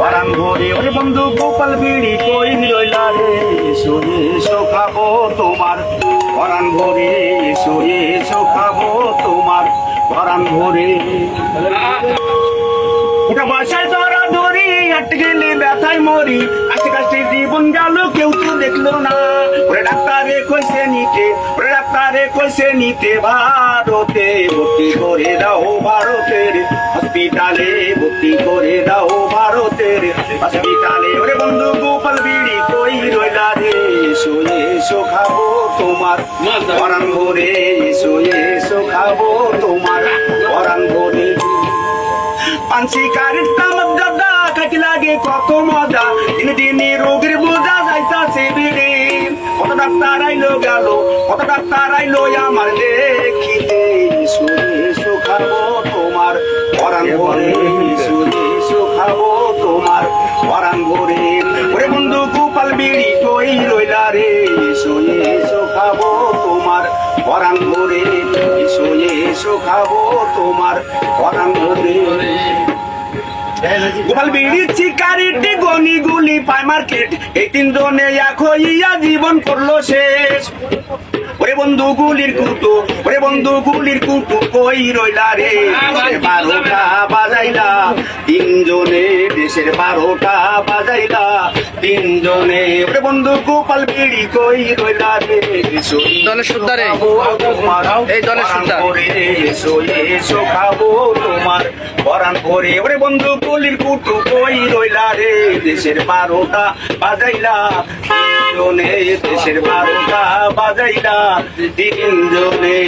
পরাণ ভরে ওরে বন্ধু গোপাল বিড়ি কই রইলা রে শুয়ে এসো তোমার। পরাণ ভরে শুয়ে এসো তোমার। পরাণ ভরে ওটা বাসায় ধরা ধরি আটকে গেলে ব্যথায় মরি। কাছে জীবন গেল, কেউ তো দেখল না। ওরে ডাক্তারে কইছে নিতে, ওরে ডাক্তারে কইছে নিতে, ভারতে ভর্তি করে দাও, ভারতের হসপিটালে ভর্তি করে তোমার পরাণ ভরে শুয়ে এসো খাব তোমার পরাণ ভরে পাঞ্চি তামাক দাদা খাইতে লাগে কত মজা? দিনে দিনে রোগের বোঝা যাইতাছে বেড়ে। কত ডাক্তার আইলো গেল, কত ডাক্তার আইলো আমার দেখিতে। শুনে এসো খাব তোমার পরাণ ভরে শুনে এসো খাব তোমার পরাণ ভরে ওরে বন্ধু, গোপাল বিড়ি কই রইলা রে? এসো তোমার শুনে এসো খাব তোমার গোপাল বিড়ি গনি গুলি মার্কেট, এই তিন জনে এক হইয়া জীবন করল শেষ। ওরে বন্ধু, গুলির কুটু, ওরে বন্ধু, গুলির কুটু কই রইলা রে? বারোটা বাজাইলা, তিনজনে দেশের বারোটা বাজাইলা। তিনজনে ওরে বন্ধু গোপাল বিড়ি কই রইলা রে? দলের সুদ্দারে। তোমার। এই দলের সুদ্দার। করে এসো এসো খাব তোমার। পরাণ করে ওরে বন্ধু গলির কুটু কই রইলা রে? দেশের বারোটা বাজাইলা। তিনজনে দেশের বারোটা বাজাইলা। তিনজনে